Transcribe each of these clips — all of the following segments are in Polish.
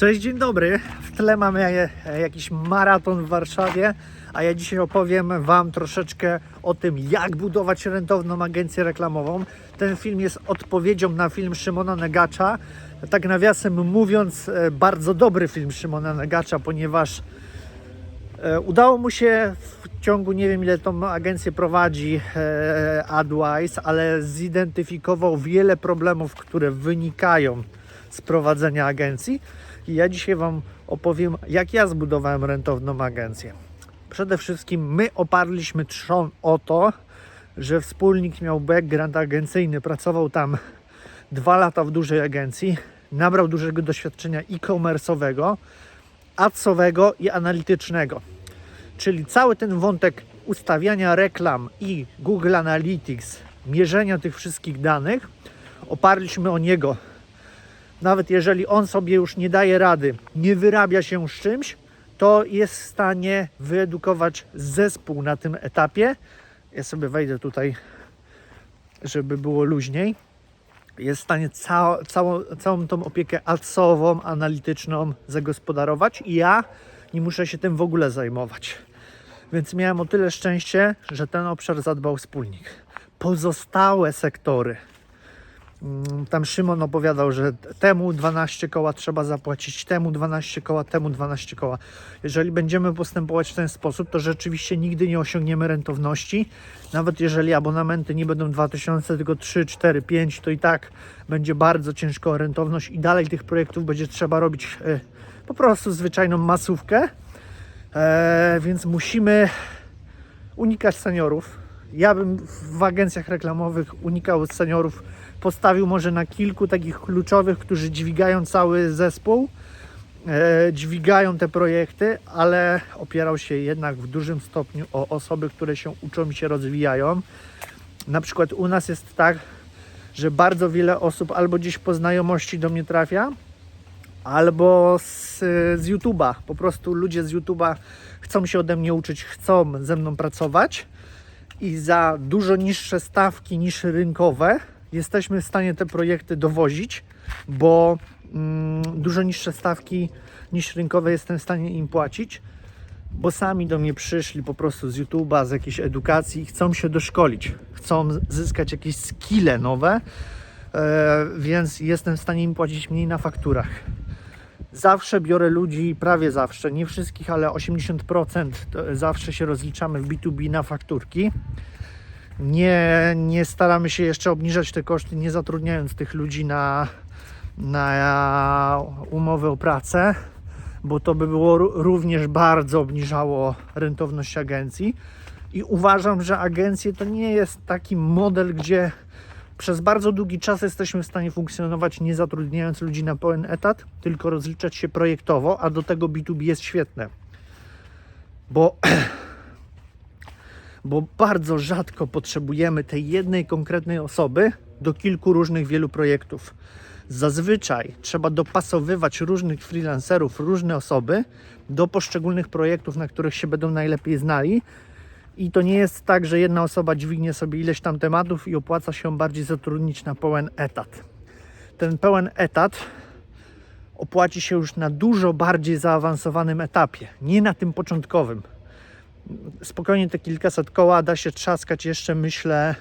Cześć, dzień dobry. W tle mamy jakiś maraton w Warszawie, a ja dzisiaj opowiem Wam troszeczkę o tym, jak budować rentowną agencję reklamową. Ten film jest odpowiedzią na film Szymona Negacza. Tak nawiasem mówiąc, e, bardzo dobry film Szymona Negacza, ponieważ E, Udało mu się w ciągu, nie wiem ile tą agencję prowadzi e, AdWise, ale zidentyfikował wiele problemów, które wynikają z prowadzenia agencji. I ja dzisiaj Wam opowiem, jak ja zbudowałem rentowną agencję. Przede wszystkim my oparliśmy trzon o to, że wspólnik miał background agencyjny, pracował tam dwa lata w dużej agencji, nabrał dużego doświadczenia e-commerce'owego, adsowego i analitycznego. Czyli cały ten wątek ustawiania reklam i Google Analytics, mierzenia tych wszystkich danych, oparliśmy o niego. Nawet jeżeli on sobie już nie daje rady, nie wyrabia się z czymś, to jest w stanie wyedukować zespół na tym etapie. Ja sobie wejdę tutaj, żeby było luźniej jest w stanie całą, całą, całą tą opiekę adsową, analityczną zagospodarować i ja nie muszę się tym w ogóle zajmować. Więc miałem o tyle szczęście, że ten obszar zadbał wspólnik. Pozostałe sektory, tam Szymon opowiadał, że temu 12 koła trzeba zapłacić, temu 12 koła, temu 12 koła. Jeżeli będziemy postępować w ten sposób, to rzeczywiście nigdy nie osiągniemy rentowności. Nawet jeżeli abonamenty nie będą 2000, tylko 3, 4, 5, to i tak będzie bardzo ciężko o rentowność i dalej tych projektów będzie trzeba robić e, po prostu zwyczajną masówkę. E, więc musimy unikać seniorów. Ja bym w agencjach reklamowych unikał seniorów. Postawił może na kilku takich kluczowych, którzy dźwigają cały zespół, e, dźwigają te projekty, ale opierał się jednak w dużym stopniu o osoby, które się uczą i się rozwijają. Na przykład u nas jest tak, że bardzo wiele osób albo gdzieś po znajomości do mnie trafia, albo z, z YouTube'a. Po prostu ludzie z YouTube'a chcą się ode mnie uczyć, chcą ze mną pracować i za dużo niższe stawki niż rynkowe jesteśmy w stanie te projekty dowozić, bo mm, dużo niższe stawki niż rynkowe jestem w stanie im płacić, bo sami do mnie przyszli po prostu z YouTube'a, z jakiejś edukacji i chcą się doszkolić, chcą zyskać jakieś skille nowe, e, więc jestem w stanie im płacić mniej na fakturach. Zawsze biorę ludzi, prawie zawsze, nie wszystkich, ale 80% to zawsze się rozliczamy w B2B na fakturki. Nie, nie staramy się jeszcze obniżać te koszty, nie zatrudniając tych ludzi na, na umowy o pracę, bo to by było ró- również bardzo obniżało rentowność agencji. I uważam, że agencje to nie jest taki model, gdzie przez bardzo długi czas jesteśmy w stanie funkcjonować nie zatrudniając ludzi na pełen etat, tylko rozliczać się projektowo, a do tego B2B jest świetne. Bo, bo bardzo rzadko potrzebujemy tej jednej konkretnej osoby do kilku różnych wielu projektów. Zazwyczaj trzeba dopasowywać różnych freelancerów, różne osoby do poszczególnych projektów, na których się będą najlepiej znali, i to nie jest tak, że jedna osoba dźwignie sobie ileś tam tematów i opłaca się bardziej zatrudnić na pełen etat. Ten pełen etat opłaci się już na dużo bardziej zaawansowanym etapie, nie na tym początkowym. Spokojnie te kilkaset koła da się trzaskać jeszcze, myślę,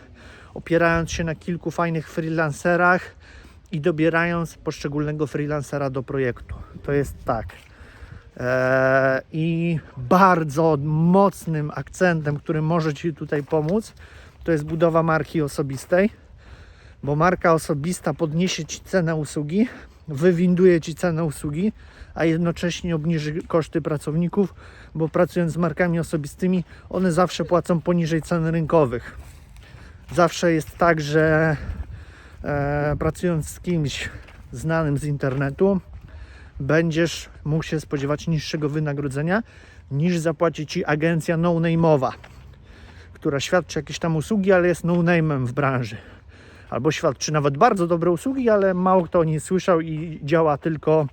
opierając się na kilku fajnych freelancerach i dobierając poszczególnego freelancera do projektu. To jest tak. Eee, I bardzo mocnym akcentem, który może Ci tutaj pomóc, to jest budowa marki osobistej, bo marka osobista podniesie Ci cenę usługi, wywinduje Ci cenę usługi, a jednocześnie obniży koszty pracowników, bo pracując z markami osobistymi, one zawsze płacą poniżej cen rynkowych. Zawsze jest tak, że e, pracując z kimś znanym z internetu, będziesz mógł się spodziewać niższego wynagrodzenia niż zapłaci ci agencja no-name'owa, która świadczy jakieś tam usługi, ale jest no-name'em w branży. Albo świadczy nawet bardzo dobre usługi, ale mało kto o niej słyszał i działa tylko,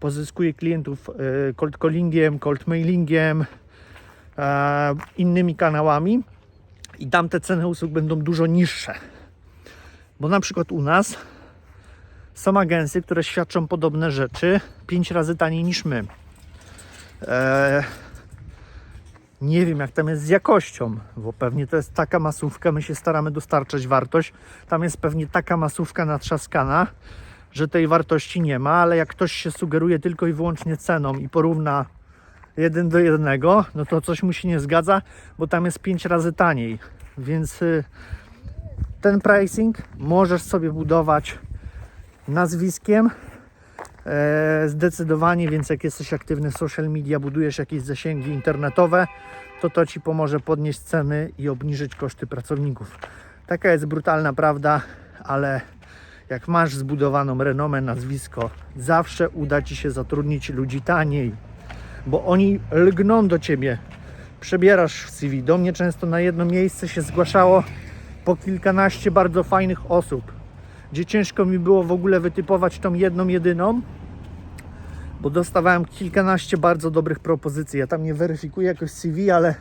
pozyskuje klientów e, cold callingiem, cold mailingiem, e, innymi kanałami i tam te ceny usług będą dużo niższe. Bo na przykład u nas są agencje, które świadczą podobne rzeczy 5 razy taniej niż my. Eee, nie wiem, jak tam jest z jakością, bo pewnie to jest taka masówka, my się staramy dostarczać wartość. Tam jest pewnie taka masówka natrzaskana, że tej wartości nie ma, ale jak ktoś się sugeruje tylko i wyłącznie ceną i porówna jeden do jednego, no to coś mu się nie zgadza, bo tam jest 5 razy taniej. Więc y, ten pricing możesz sobie budować nazwiskiem. E, zdecydowanie, więc jak jesteś aktywny w social media, budujesz jakieś zasięgi internetowe, to to ci pomoże podnieść ceny i obniżyć koszty pracowników. Taka jest brutalna prawda, ale jak masz zbudowaną renomę, nazwisko, zawsze uda ci się zatrudnić ludzi taniej, bo oni lgną do ciebie. Przebierasz w CV. Do mnie często na jedno miejsce się zgłaszało po kilkanaście bardzo fajnych osób, gdzie ciężko mi było w ogóle wytypować tą jedną, jedyną, bo dostawałem kilkanaście bardzo dobrych propozycji. Ja tam nie weryfikuję jakoś CV, ale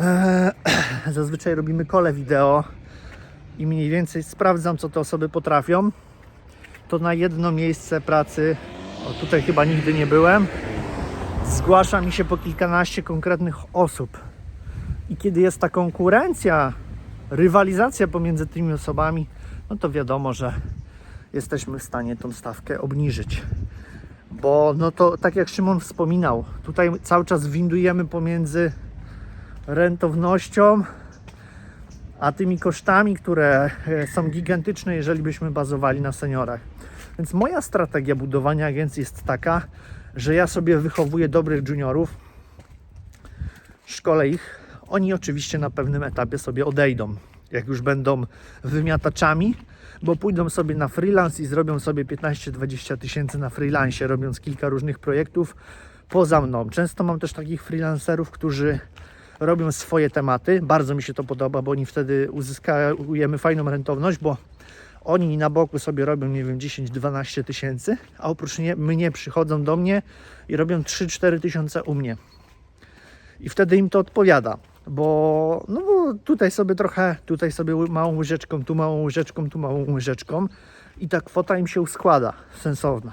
e, zazwyczaj robimy kole wideo i mniej więcej sprawdzam, co te osoby potrafią. To na jedno miejsce pracy, o tutaj chyba nigdy nie byłem, zgłasza mi się po kilkanaście konkretnych osób. I kiedy jest ta konkurencja, rywalizacja pomiędzy tymi osobami, no to wiadomo, że jesteśmy w stanie tą stawkę obniżyć. Bo no to tak jak Szymon wspominał, tutaj cały czas windujemy pomiędzy rentownością a tymi kosztami, które e, są gigantyczne, jeżeli byśmy bazowali na seniorach. Więc moja strategia budowania agencji jest taka, że ja sobie wychowuję dobrych juniorów, szkolę ich. Oni oczywiście na pewnym etapie sobie odejdą, jak już będą wymiataczami, bo pójdą sobie na freelance i zrobią sobie 15-20 tysięcy na freelance, robiąc kilka różnych projektów poza mną. Często mam też takich freelancerów, którzy robią swoje tematy. Bardzo mi się to podoba, bo oni wtedy uzyskujemy fajną rentowność, bo oni na boku sobie robią, nie wiem, 10-12 tysięcy, a oprócz nie, mnie przychodzą do mnie i robią 3-4 tysiące u mnie. I wtedy im to odpowiada, bo, no bo tutaj sobie trochę, tutaj sobie małą łyżeczką, tu małą łyżeczką, tu małą łyżeczką i ta kwota im się składa, sensowna.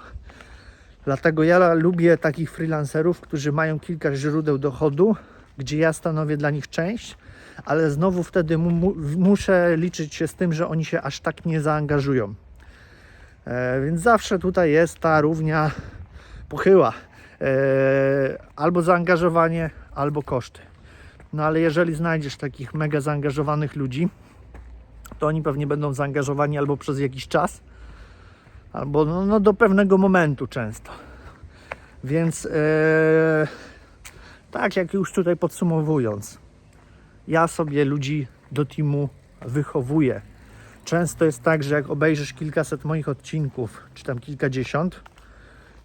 Dlatego ja lubię takich freelancerów, którzy mają kilka źródeł dochodu, gdzie ja stanowię dla nich część, ale znowu wtedy mu, mu, muszę liczyć się z tym, że oni się aż tak nie zaangażują. E, więc zawsze tutaj jest ta równia pochyła. E, albo zaangażowanie, albo koszty. No ale jeżeli znajdziesz takich mega zaangażowanych ludzi, to oni pewnie będą zaangażowani albo przez jakiś czas, albo no, no do pewnego momentu często. Więc e, tak jak już tutaj podsumowując, ja sobie ludzi do teamu wychowuję. Często jest tak, że jak obejrzysz kilkaset moich odcinków, czy tam kilkadziesiąt,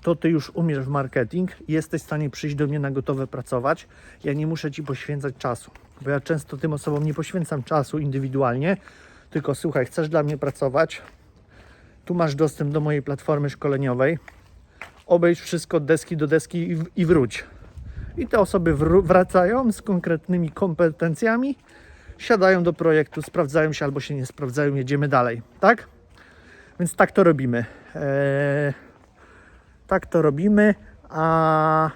to ty już umiesz w marketing jesteś w stanie przyjść do mnie na gotowe pracować. Ja nie muszę ci poświęcać czasu, bo ja często tym osobom nie poświęcam czasu indywidualnie, tylko słuchaj, chcesz dla mnie pracować, tu masz dostęp do mojej platformy szkoleniowej, obejdź wszystko od deski do deski i, i wróć. I te osoby wró- wracają z konkretnymi kompetencjami, siadają do projektu, sprawdzają się albo się nie sprawdzają, jedziemy dalej, tak? Więc tak to robimy. Eee, tak to robimy, a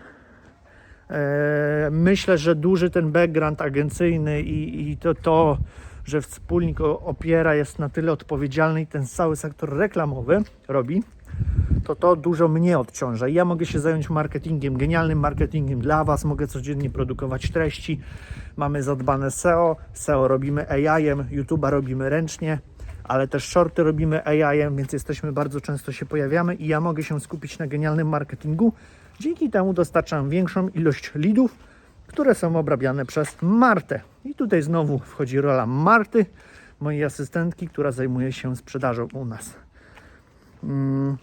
e, myślę, że duży ten background agencyjny i, i to, to, że wspólnik opiera jest na tyle odpowiedzialny i ten cały sektor reklamowy robi, to to dużo mnie odciąża. Ja mogę się zająć marketingiem, genialnym marketingiem dla Was, mogę codziennie produkować treści. Mamy zadbane SEO, SEO robimy AI-em, YouTube'a robimy ręcznie, ale też shorty robimy AI-em, więc jesteśmy bardzo często się pojawiamy i ja mogę się skupić na genialnym marketingu. Dzięki temu dostarczam większą ilość leadów, które są obrabiane przez Martę. I tutaj znowu wchodzi rola Marty, mojej asystentki, która zajmuje się sprzedażą u nas. Mm.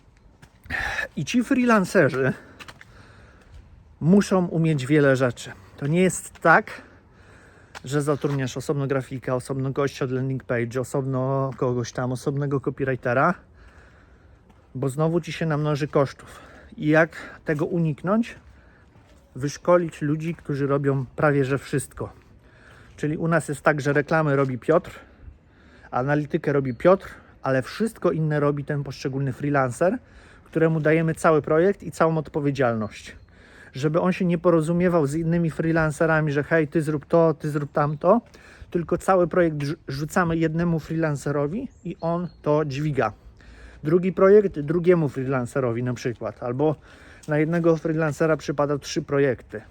I ci freelancerzy muszą umieć wiele rzeczy. To nie jest tak, że zatrudniasz osobno grafika, osobno gościa od landing page, osobno kogoś tam, osobnego copywritera, bo znowu ci się namnoży kosztów. I jak tego uniknąć? Wyszkolić ludzi, którzy robią prawie że wszystko. Czyli u nas jest tak, że reklamy robi Piotr, analitykę robi Piotr, ale wszystko inne robi ten poszczególny freelancer, któremu dajemy cały projekt i całą odpowiedzialność. Żeby on się nie porozumiewał z innymi freelancerami, że hej, ty zrób to, ty zrób tamto, tylko cały projekt rzu- rzucamy jednemu freelancerowi i on to dźwiga. Drugi projekt drugiemu freelancerowi na przykład, albo na jednego freelancera przypada trzy projekty,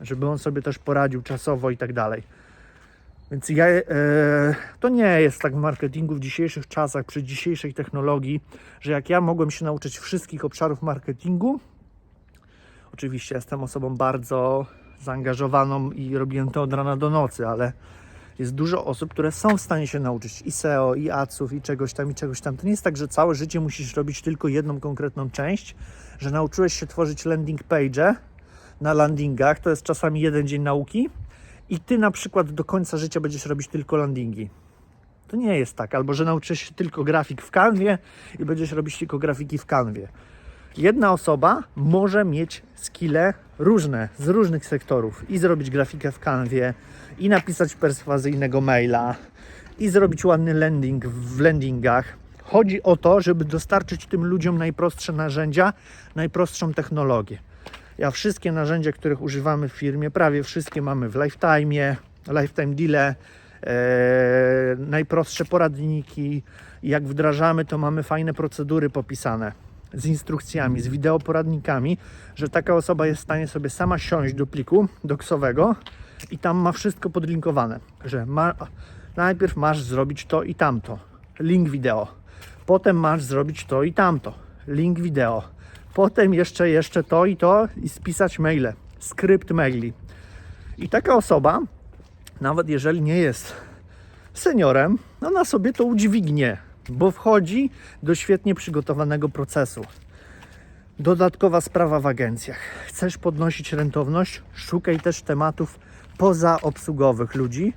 żeby on sobie też poradził czasowo i tak dalej. Więc ja, e, to nie jest tak w marketingu w dzisiejszych czasach, przy dzisiejszej technologii, że jak ja mogłem się nauczyć wszystkich obszarów marketingu, oczywiście jestem osobą bardzo zaangażowaną i robiłem to od rana do nocy, ale jest dużo osób, które są w stanie się nauczyć i SEO, i AdSów, i czegoś tam, i czegoś tam. To nie jest tak, że całe życie musisz robić tylko jedną konkretną część, że nauczyłeś się tworzyć landing page na landingach, to jest czasami jeden dzień nauki i ty na przykład do końca życia będziesz robić tylko landingi. To nie jest tak, albo że nauczysz się tylko grafik w kanwie i będziesz robić tylko grafiki w kanwie. Jedna osoba może mieć skille różne, z różnych sektorów i zrobić grafikę w kanwie, i napisać perswazyjnego maila, i zrobić ładny landing w landingach. Chodzi o to, żeby dostarczyć tym ludziom najprostsze narzędzia, najprostszą technologię. Ja wszystkie narzędzia, których używamy w firmie, prawie wszystkie mamy w Lifetime, Lifetime Deal, e, najprostsze poradniki. Jak wdrażamy, to mamy fajne procedury popisane z instrukcjami, z wideoporadnikami, że taka osoba jest w stanie sobie sama siąść do pliku doksowego i tam ma wszystko podlinkowane, że ma, najpierw masz zrobić to i tamto, link wideo, potem masz zrobić to i tamto, link wideo, potem jeszcze, jeszcze to i to i spisać maile, skrypt maili. I taka osoba, nawet jeżeli nie jest seniorem, ona sobie to udźwignie, bo wchodzi do świetnie przygotowanego procesu. Dodatkowa sprawa w agencjach. Chcesz podnosić rentowność? Szukaj też tematów pozaobsługowych ludzi.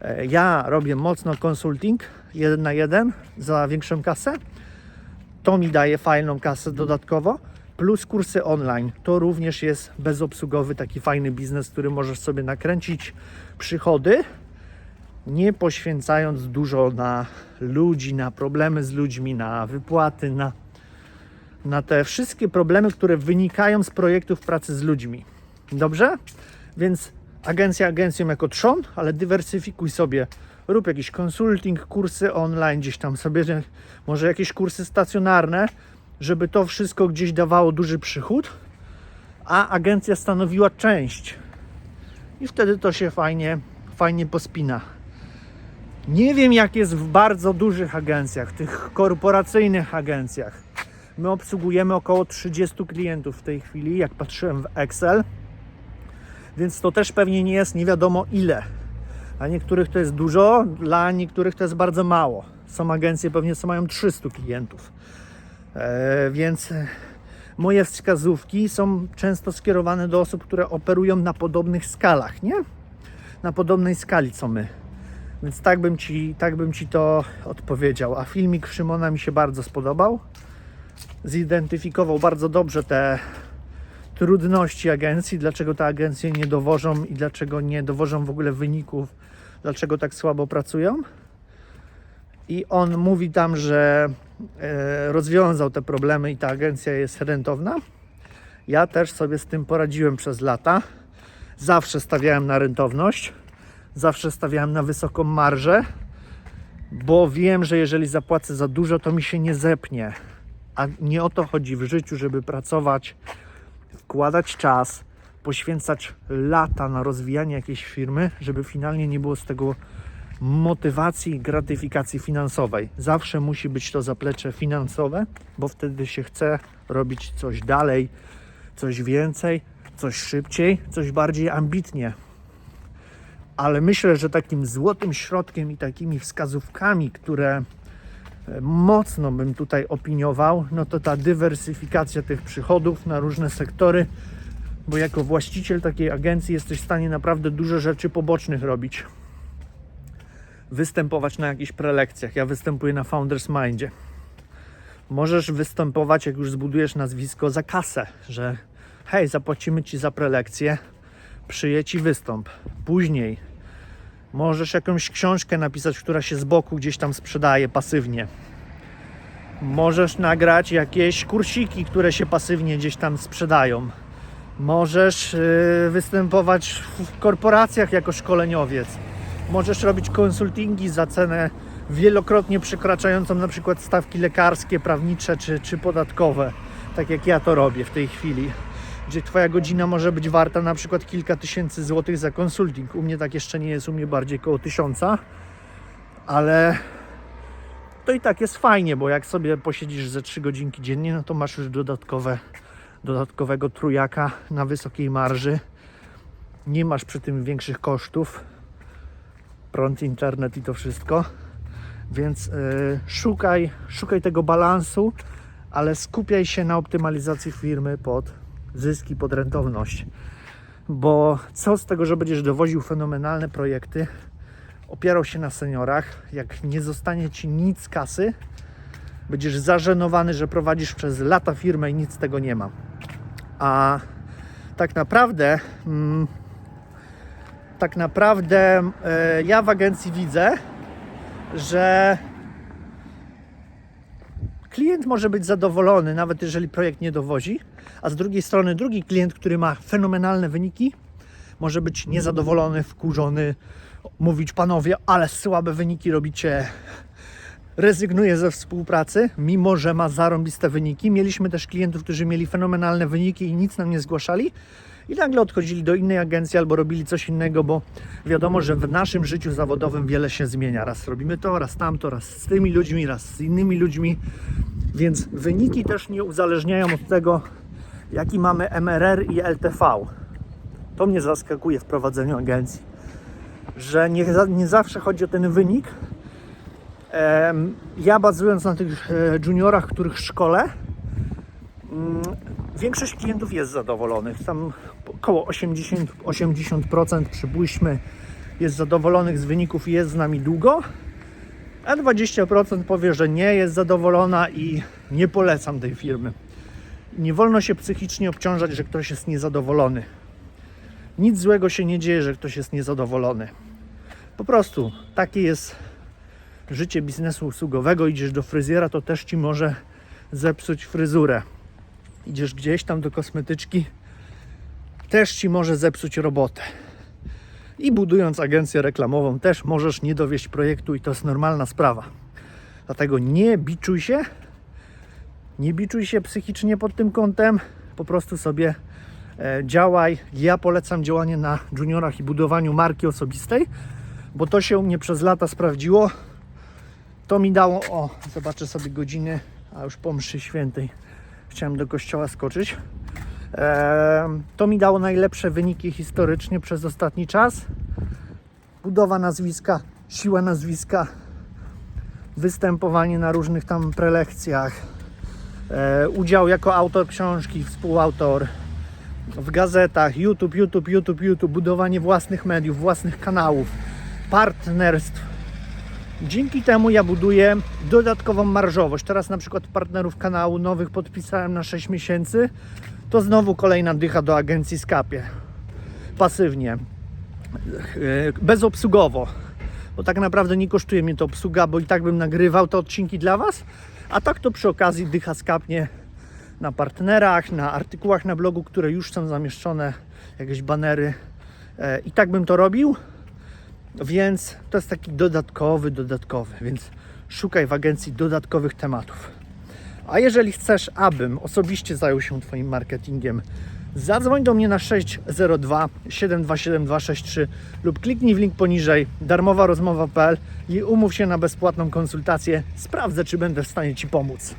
E, Ja robię mocno konsulting jeden na jeden za większą kasę. To mi daje fajną kasę dodatkowo. Plus kursy online. To również jest bezobsługowy taki fajny biznes, który możesz sobie nakręcić przychody, nie poświęcając dużo na ludzi, na problemy z ludźmi, na wypłaty, na, na te wszystkie problemy, które wynikają z projektów pracy z ludźmi. Dobrze? Więc agencja agencją jako trzon, ale dywersyfikuj sobie. Rób jakiś konsulting, kursy online, gdzieś tam sobie, że- może jakieś kursy stacjonarne, żeby to wszystko gdzieś dawało duży przychód, a agencja stanowiła część. I wtedy to się fajnie, fajnie pospina. Nie wiem, jak jest w bardzo dużych agencjach, tych korporacyjnych agencjach. My obsługujemy około 30 klientów w tej chwili, jak patrzyłem w Excel, więc to też pewnie nie jest nie wiadomo ile. Dla niektórych to jest dużo, dla niektórych to jest bardzo mało. Są agencje pewnie, co mają 300 klientów. E, więc moje wskazówki są często skierowane do osób, które operują na podobnych skalach, nie? Na podobnej skali co my. Więc tak bym ci, tak bym ci to odpowiedział. A filmik Szymona mi się bardzo spodobał. Zidentyfikował bardzo dobrze te trudności agencji, dlaczego te agencje nie dowożą i dlaczego nie dowożą w ogóle wyników, dlaczego tak słabo pracują. I on mówi tam, że e, rozwiązał te problemy i ta agencja jest rentowna. Ja też sobie z tym poradziłem przez lata. Zawsze stawiałem na rentowność, zawsze stawiałem na wysoką marżę, bo wiem, że jeżeli zapłacę za dużo, to mi się nie zepnie. A nie o to chodzi w życiu, żeby pracować, wkładać czas, poświęcać lata na rozwijanie jakiejś firmy, żeby finalnie nie było z tego motywacji i gratyfikacji finansowej. Zawsze musi być to zaplecze finansowe, bo wtedy się chce robić coś dalej, coś więcej, coś szybciej, coś bardziej ambitnie. Ale myślę, że takim złotym środkiem i takimi wskazówkami, które e, mocno bym tutaj opiniował, no to ta dywersyfikacja tych przychodów na różne sektory, bo jako właściciel takiej agencji jesteś w stanie naprawdę dużo rzeczy pobocznych robić występować na jakichś prelekcjach. Ja występuję na Founders Mindzie. Możesz występować, jak już zbudujesz nazwisko, za kasę, że hej, zapłacimy ci za prelekcję, przyjedź i wystąp. Później możesz jakąś książkę napisać, która się z boku gdzieś tam sprzedaje pasywnie. Możesz nagrać jakieś kursiki, które się pasywnie gdzieś tam sprzedają. Możesz yy, występować w korporacjach jako szkoleniowiec. Możesz robić konsultingi za cenę wielokrotnie przekraczającą na przykład stawki lekarskie, prawnicze czy, czy podatkowe. Tak jak ja to robię w tej chwili. Gdzie Twoja godzina może być warta na przykład kilka tysięcy złotych za konsulting. U mnie tak jeszcze nie jest, u mnie bardziej koło tysiąca. Ale to i tak jest fajnie, bo jak sobie posiedzisz ze 3 godzinki dziennie, no to masz już dodatkowe, dodatkowego trójaka na wysokiej marży. Nie masz przy tym większych kosztów. Prąd, internet i to wszystko. Więc yy, szukaj, szukaj tego balansu, ale skupiaj się na optymalizacji firmy pod zyski, pod rentowność. Bo co z tego, że będziesz dowoził fenomenalne projekty, opierał się na seniorach, jak nie zostanie ci nic kasy, będziesz zażenowany, że prowadzisz przez lata firmę i nic z tego nie ma. A tak naprawdę, mm, tak naprawdę e, ja w agencji widzę, że klient może być zadowolony, nawet jeżeli projekt nie dowozi, a z drugiej strony drugi klient, który ma fenomenalne wyniki, może być niezadowolony, wkurzony, mówić panowie, ale słabe wyniki robicie, rezygnuje ze współpracy, mimo że ma zarąbiste wyniki. Mieliśmy też klientów, którzy mieli fenomenalne wyniki i nic nam nie zgłaszali i nagle odchodzili do innej agencji albo robili coś innego, bo wiadomo, że w naszym życiu zawodowym wiele się zmienia. Raz robimy to, raz tamto, raz z tymi ludźmi, raz z innymi ludźmi, więc wyniki też nie uzależniają od tego, jaki mamy MRR i LTV. To mnie zaskakuje w prowadzeniu agencji, że nie, nie zawsze chodzi o ten wynik. Ja bazując na tych e, juniorach, których szkole, mm, większość klientów jest zadowolonych. Tam około 80%, 80% przypuśćmy jest zadowolonych z wyników i jest z nami długo, a 20% powie, że nie jest zadowolona i nie polecam tej firmy. Nie wolno się psychicznie obciążać, że ktoś jest niezadowolony. Nic złego się nie dzieje, że ktoś jest niezadowolony. Po prostu takie jest życie biznesu usługowego. Idziesz do fryzjera, to też ci może zepsuć fryzurę. Idziesz gdzieś tam do kosmetyczki, też ci może zepsuć robotę. I budując agencję reklamową, też możesz nie dowieść projektu, i to jest normalna sprawa. Dlatego nie biczuj się, nie biczuj się psychicznie pod tym kątem, po prostu sobie e, działaj. Ja polecam działanie na juniorach i budowaniu marki osobistej, bo to się u mnie przez lata sprawdziło. To mi dało, o, zobaczę sobie godziny, a już po mszy świętej chciałem do kościoła skoczyć. To mi dało najlepsze wyniki historycznie przez ostatni czas. Budowa nazwiska, siła nazwiska, występowanie na różnych tam prelekcjach, e, udział jako autor książki, współautor w gazetach, YouTube, YouTube, YouTube, YouTube, budowanie własnych mediów, własnych kanałów, partnerstw. Dzięki temu ja buduję dodatkową marżowość. Teraz na przykład partnerów kanału nowych podpisałem na 6 miesięcy. To znowu kolejna dycha do agencji Skapie. Pasywnie. E, Bezobsługowo. Bo tak naprawdę nie kosztuje mnie to obsługa, bo i tak bym nagrywał te odcinki dla Was. A tak to przy okazji dycha skapnie na partnerach, na artykułach na blogu, które już są zamieszczone, jakieś banery. E, I tak bym to robił. Więc to jest taki dodatkowy, dodatkowy. Więc szukaj w agencji dodatkowych tematów. A jeżeli chcesz, abym osobiście zajął się Twoim marketingiem, zadzwoń do mnie na 602 727 263 lub kliknij w link poniżej darmowa rozmowa.pl i umów się na bezpłatną konsultację. Sprawdzę, czy będę w stanie Ci pomóc.